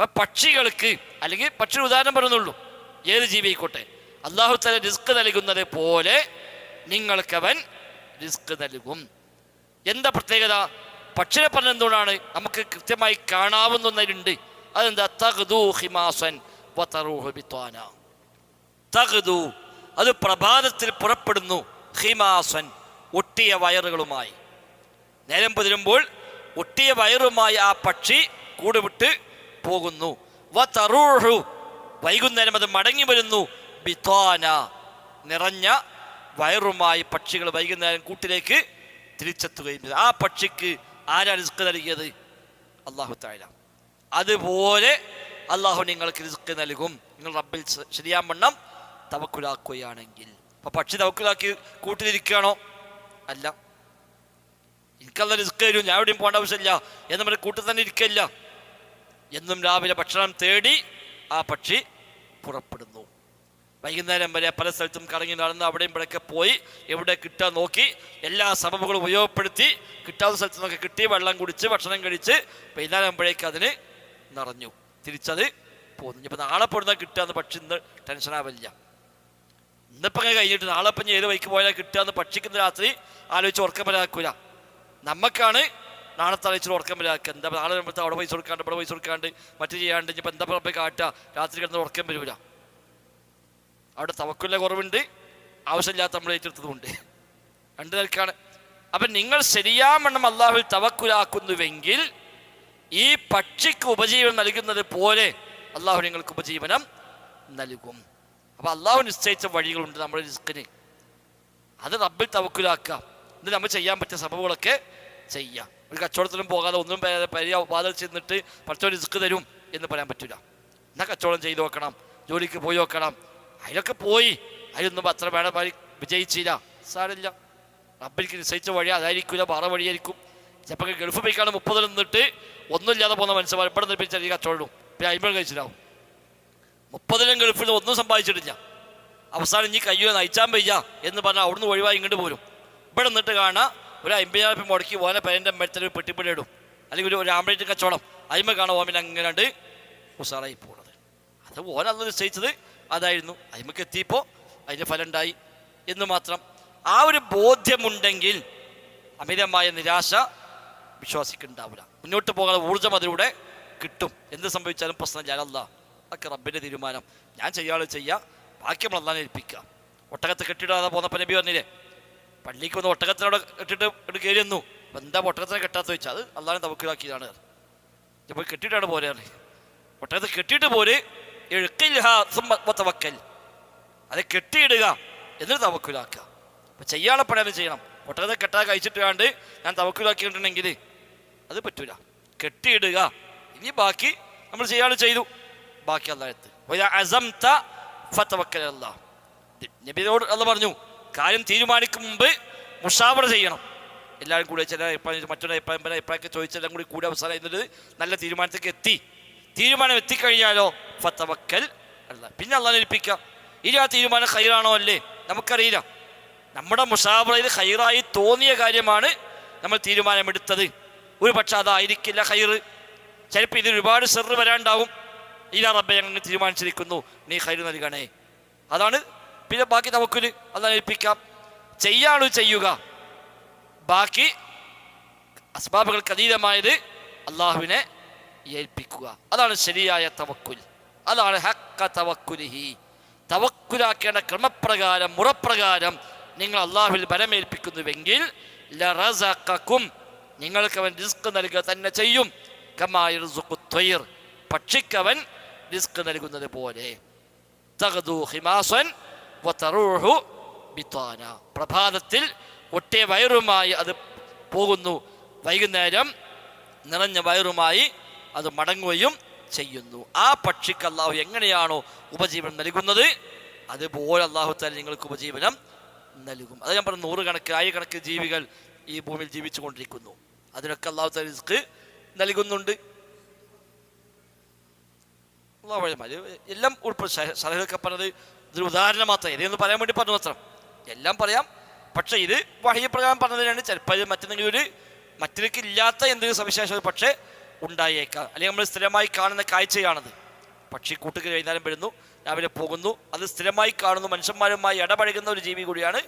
അപ്പൊ പക്ഷികൾക്ക് അല്ലെങ്കിൽ പക്ഷി ഉദാഹരണം പറയുന്നുള്ളൂ. ഏത് ജീവിക്കോട്ടെ അള്ളാഹു തല റിസ്ക് നൽകുന്നത് പോലെ അവൻ റിസ്ക് നൽകും. എന്താ പ്രത്യേകത? പക്ഷിനെ പറഞ്ഞ എന്തുകൊണ്ടാണ്? നമുക്ക് കൃത്യമായി കാണാവുന്നതിലുണ്ട് അതെന്താ? തഗ്ദു ഹിമാസൻ അത് പ്രഭാതത്തിൽ പുറപ്പെടുന്നു ഹിമാസൻ ഒട്ടിയ വയറുകളുമായി. നേരം പുതിരുമ്പോൾ ഒട്ടിയ വയറുമായി ആ പക്ഷി കൂടുവിട്ട് പോകുന്നു. വൈകുന്നേരം അത് മടങ്ങി വരുന്നു. ബിത്വാന നിറഞ്ഞ വയറുമായി പക്ഷികൾ വൈകുന്നേരം കൂട്ടിലേക്ക് തിരിച്ചെത്തുകയും ചെയ്തു. ആ പക്ഷിക്ക് ആരാ റിസ്ക് നൽകിയത്? അള്ളാഹു താഴ അതുപോലെ അള്ളാഹു നിങ്ങൾക്ക് റിസ്ക് നൽകും. നിങ്ങൾ റബ്ബിൽ ശരിയാൻ വണ്ണം തവക്കുലാക്കുകയാണെങ്കിൽ. അപ്പൊ പക്ഷി തവക്കുലാക്കി കൂട്ടിലിരിക്കുകയാണോ? അല്ല. എനിക്കല്ല റിസ്ക് തരും. ഞാൻ എവിടെയും പോകേണ്ട ആവശ്യമില്ല. എന്ന് കൂട്ടിൽ തന്നെ ഇരിക്കില്ല എന്നും രാവിലെ ഭക്ഷണം തേടി ആ പക്ഷി പുറപ്പെടുന്നു. വൈകുന്നേരം വരെ പല സ്ഥലത്തും കറങ്ങി നടന്ന് അവിടെയും ഇവിടെയൊക്കെ പോയി എവിടെ കിട്ടാൻ നോക്കി എല്ലാ സബബുകളും ഉപയോഗപ്പെടുത്തി കിട്ടാത്ത സ്ഥലത്ത് നിന്നൊക്കെ കിട്ടി വെള്ളം കുടിച്ച് ഭക്ഷണം കഴിച്ച് വൈകുന്നേരം ആകുമ്പോഴേക്ക് അതിന് നിറഞ്ഞു. തിരിച്ചത് പോന്നു. ഇപ്പം നാളെ പൊടുന്ന കിട്ടുകയെന്ന് പക്ഷി ഇന്ന് ടെൻഷനാവില്ല ഇന്നിപ്പം അങ്ങനെ കഴിഞ്ഞിട്ട് നാളെ ഇനി ഏത് വൈക്ക് പോയാൽ കിട്ടുകയെന്ന് പക്ഷിക്കുന്ന രാത്രി ആലോചിച്ച് ഉറക്കം വരാക്കൂല നമുക്കാണ് നാളത്തെ ആലോചിച്ച് ഉറക്കം വരാക്കുക എന്താ നാളെ വരുമ്പോഴത്തെ അവിടെ പൈസ കൊടുക്കാണ്ട് ഇവിടെ പൈസ കൊടുക്കാണ്ട് മറ്റു ചെയ്യാണ്ട് ഇപ്പം എന്താ പോയി കാട്ടുക? രാത്രി കിടന്ന് ഉറക്കം വരൂല. അവിടെ തവക്കുല്ല കുറവുണ്ട് ആവശ്യമില്ലാത്ത നമ്മൾ ഏറ്റെടുത്തതുമുണ്ട്. രണ്ടു നിൽക്കാണ് അപ്പം നിങ്ങൾ ശരിയാവണ്ണം അള്ളാഹു തവക്കുലാക്കുന്നുവെങ്കിൽ ഈ പക്ഷിക്ക് ഉപജീവനം നൽകുന്നത് പോലെ അള്ളാഹു നിങ്ങൾക്ക് ഉപജീവനം നൽകും. അപ്പോൾ അള്ളാഹു നിശ്ചയിച്ച വഴികളുണ്ട് നമ്മുടെ റിസ്കിന് അത് റബ്ബിൽ തവക്കുലാക്കാം ഇത് നമ്മൾ ചെയ്യാൻ പറ്റിയ സംഭവങ്ങളൊക്കെ ചെയ്യാം. ഒരു കച്ചവടത്തിനും പോകാതെ ഒന്നും പരിയ വാതിൽ ചെന്നിട്ട് പടച്ചോൻ റിസ്ക് തരും എന്ന് പറയാൻ പറ്റില്ല. എന്നാൽ കച്ചവടം ചെയ്തു നോക്കണം ജോലിക്ക് പോയി നോക്കണം. അതിലൊക്കെ പോയി. അതിലൊന്നും അത്ര വേണം വിജയിച്ചില്ല. സാരമില്ല. റബ്ബിലേക്ക് നിശ്ചയിച്ച വഴി അതായിരിക്കില്ല വേറെ വഴിയായിരിക്കും. ചിലപ്പോൾ ഗൾഫ് പോയിക്കാണ് മുപ്പതിൽ നിന്നിട്ട് ഒന്നുമില്ലാതെ പോകുന്ന മനുഷ്യന്മാർ ഇവിടെ നിർമ്മിച്ച ഈ കച്ചവടം പിന്നെ അയിമ്പൾ കഴിച്ചിട്ടാവും. മുപ്പതിലും ഗൾഫിൽ നിന്ന് ഒന്നും സമ്പാദിച്ചിട്ടില്ല. അവസാനം ഇനി കയ്യോ നയിച്ചാൻ വയ്യ എന്ന് പറഞ്ഞാൽ അവിടുന്ന് ഒഴിവായി ഇങ്ങോട്ട് പോരും. ഇവിടെ നിന്നിട്ട് കാണാം ഒരു അമ്പതിനായിരം മുടക്കി ഓനെ പേരന്റെ മരത്തിൽ ഒരു പെട്ടിപ്പിടി ഇടും. അല്ലെങ്കിൽ ഒരു ആംബ്ലേറ്റ് കച്ചവടം. അയിമ കാണാൻ ഓമിന് അങ്ങനെ ഉസാറായി പോണത്. അത് ഓനന്ന് നിശ്ചയിച്ചത് അതായിരുന്നു. അയിമക്ക് എത്തിയപ്പോൾ അതിന്റെ ഫലം ഉണ്ടായി. എന്ന് മാത്രം. ആ ഒരു ബോധ്യമുണ്ടെങ്കിൽ അമിതമായ നിരാശ വിശ്വാസിക്കുണ്ടാവില്ല. മുന്നോട്ട് പോകാൻ ഊർജം അതിലൂടെ കിട്ടും. എന്ത് സംഭവിച്ചാലും പ്രശ്നം ഞാനല്ല അതൊക്കെ റബ്ബിന്റെ തീരുമാനം. ഞാൻ ചെയ്യാതെ ചെയ്യുക ബാക്കി നമ്മൾ ഏൽപ്പിക്കുക ഏൽപ്പിക്കാം. ഒട്ടകത്ത് കെട്ടിടാതെ പോന്നപ്പോൾ നബി പറഞ്ഞില്ലേ? പള്ളിക്ക് വന്ന് ഒട്ടകത്തിനോട് കെട്ടിട്ട് ഇട്ട് കയറി വന്നു എന്താ ഒട്ടകത്തിനെ കെട്ടാത്ത വെച്ചാൽ അത് അള്ളാഹിനെ തവക്കിലാക്കിയതാണ് പോയി കെട്ടിയിട്ടാണ് പോരാറ് ഒട്ടകത്ത് കെട്ടിയിട്ട് പോര് എഴുക്കില്ല അത് കെട്ടിയിടുക എന്നിട്ട് തവക്കിലാക്കുക അപ്പം ചെയ്യാനുള്ള പണിയാലും ചെയ്യണം. ഒട്ടകത്തെ കെട്ടാതെ കഴിച്ചിട്ട് വേണ്ട ഞാൻ തവക്കിലാക്കിയിട്ടുണ്ടെങ്കിൽ അത് പറ്റൂല. കെട്ടിയിടുക. ഇനി ബാക്കി നമ്മൾ ചെയ്യാതെ ചെയ്തു. ബാക്കി അള്ളാഹത്ത് നബിയോട് അല്ല പറഞ്ഞു കാര്യം തീരുമാനിക്കും മുമ്പ് മുഷാവറ ചെയ്യണം. എല്ലാവരും കൂടെ ചില അഭിപ്രായം മറ്റൊരു അഭിപ്രായം പല അഭിപ്രായമൊക്കെ ചോദിച്ചെല്ലാം കൂടി കൂടി അവസാനം എന്നിട്ട് നല്ല തീരുമാനത്തേക്ക് എത്തി. തീരുമാനം എത്തിക്കഴിഞ്ഞാലോ? ഫത്തവക്കൽ അല്ല പിന്നെ അള്ളാഹ് ഏൽപ്പിക്കാം. ഇനി ആ തീരുമാനം ഹൈറാണോ അല്ലേ? നമുക്കറിയില്ല. നമ്മുടെ മുഷാബറയിൽ ഹൈറായി തോന്നിയ കാര്യമാണ് നമ്മൾ തീരുമാനമെടുത്തത്. ഒരു പക്ഷെ അതായിരിക്കില്ല ഹൈറ് ചിലപ്പോൾ ഇതിൽ ഒരുപാട് സെറ് വരാണ്ടാവും. ഇലാ റബ്ബെ ഞങ്ങൾ തീരുമാനിച്ചിരിക്കുന്നു. നീ ഹൈറ് നൽകണേ. അതാണ് പിന്നെ ബാക്കി നമുക്കൊരു അതാണ് ഏൽപ്പിക്കാം ചെയ്യാണു ചെയ്യുക? ബാക്കി അസ്ബാബുകൾക്ക് അതീതമായത് അള്ളാഹുവിനെ ഏൽപ്പിക്കുക. അതാണ് ശരിയായ തവക്കുൽ. അതാണ് ഹക്ക തവക്കുലിഹി. തവക്കുലാക്കേണ്ട ക്രമപ്രകാരം മുറപ്രകാരം നിങ്ങൾ അള്ളാഹുവിൽ ബലമേൽപ്പിക്കുന്നുവെങ്കിൽ ലറസക്കും നിങ്ങൾക്ക് അവൻ റിസ്ക് നൽകുക തന്നെ ചെയ്യും. കമായിർ പക്ഷിക്കവൻ റിസ്ക് നൽകുന്നത് പോലെ. ഹിമാസൻ ബിത്താന പ്രഭാതത്തിൽ ഒട്ടേ വയറുമായി അത് പോകുന്നു. വൈകുന്നേരം നിറഞ്ഞ വയറുമായി അത് മടങ്ങുകയും ചെയ്യുന്നു. ആ പക്ഷിക്ക് അള്ളാഹു എങ്ങനെയാണോ ഉപജീവനം നൽകുന്നത്? അതുപോലെ അള്ളാഹു താല നിങ്ങൾക്ക് ഉപജീവനം നൽകും. അത് ഞാൻ പറഞ്ഞു നൂറുകണക്ക് ആയിരക്കണക്കിന് ജീവികൾ ഈ ഭൂമിയിൽ ജീവിച്ചു കൊണ്ടിരിക്കുന്നു അതിനൊക്കെ അള്ളാഹു താല നൽകുന്നുണ്ട്. എല്ലാം ഉൾപ്പെടെ സലഹൊക്കെ പറഞ്ഞത് ഇതൊരു ഉദാഹരണം മാത്രമേ. ഇതൊന്ന് പറയാൻ വേണ്ടി പറഞ്ഞു മാത്രം. എല്ലാം പറയാം. പക്ഷെ ഇത് വഹിയപ്രകാരം പറഞ്ഞതിനാണ് ചിലപ്പോൾ മറ്റെന്തെങ്കിലും ഒരു മറ്റൊരുക്ക് ഇല്ലാത്ത എന്തെങ്കിലും സവിശേഷത പക്ഷേ ഉണ്ടായേക്കാം. അല്ലെങ്കിൽ നമ്മൾ സ്ഥിരമായി കാണുന്ന കാഴ്ചയാണത്. പക്ഷി കൂട്ടുക വൈകുന്നേരം വരുന്നു രാവിലെ പോകുന്നു അത് സ്ഥിരമായി കാണുന്നു മനുഷ്യന്മാരുമായി ഇടപഴകുന്ന ഒരു ജീവി കൂടിയാണ്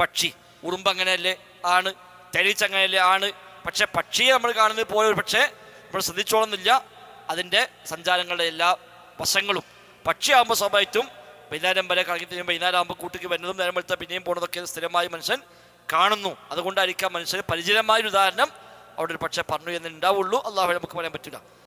പക്ഷി. ഉറുമ്പ് അങ്ങനെയല്ലേ? ആണ്. തെളിച്ച് അങ്ങനെയല്ലേ? ആണ്. പക്ഷെ പക്ഷിയെ നമ്മൾ കാണുന്നത് പോലെ ഒരു പക്ഷേ നമ്മൾ ശ്രദ്ധിച്ചോളുന്നില്ല. അതിന്റെ സഞ്ചാരങ്ങളുടെ എല്ലാ വശങ്ങളും. പക്ഷിയാകുമ്പോൾ സ്വാഭാവികത്തും വൈകുന്നേരം വരെ കറങ്ങി തിരിയുമ്പോൾ വൈകുന്നേരം ആകുമ്പോൾ കൂട്ടിക്ക് വരുന്നതും നേരം വെളുത്ത പിന്നെയും പോകുന്നതൊക്കെ സ്ഥിരമായി മനുഷ്യൻ കാണുന്നു. അതുകൊണ്ടായിരിക്കാം മനുഷ്യന് പരിചിതമായൊരു ഉദാഹരണം അവിടെ ഒരു പക്ഷേ പറഞ്ഞു എന്നുണ്ടാവുള്ളൂ അള്ളാഹു നമുക്ക് പറയാൻ പറ്റില്ല